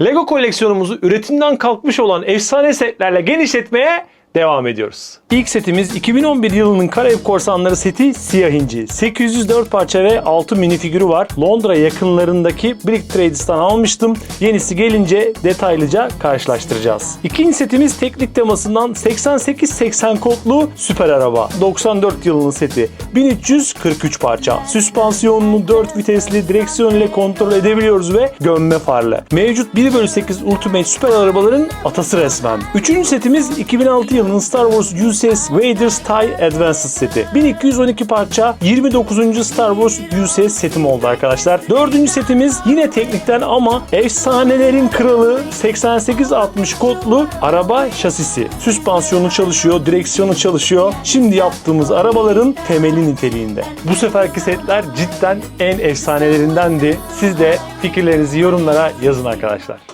Lego koleksiyonumuzu üretimden kalkmış olan efsane setlerle genişletmeye devam ediyoruz. İlk setimiz 2011 yılının Karayip Korsanları seti Siyah İnci. 804 parça ve 6 minifigürü var. Londra yakınlarındaki Brick Trades'tan almıştım. Yenisi gelince detaylıca karşılaştıracağız. İkinci setimiz teknik temasından 88-80 kodlu süper araba. 94 yılının seti. 1343 parça. Süspansiyonunu 4 vitesli direksiyon ile kontrol edebiliyoruz ve gömme farlı. Mevcut 1 bölü 8 Ultimate süper arabaların atası resmen. Üçüncü setimiz 2006 yılının Star Wars USS Vader's TIE Advanced seti. 1212 parça 29. Star Wars USS setim oldu arkadaşlar. Dördüncü setimiz yine teknikten ama efsanelerin kralı 8860 kodlu araba şasisi. Süspansiyonu çalışıyor, direksiyonu çalışıyor. Şimdi yaptığımız arabaların temeli niteliğinde. Bu seferki setler cidden en efsanelerindendi. Siz de fikirlerinizi yorumlara yazın arkadaşlar.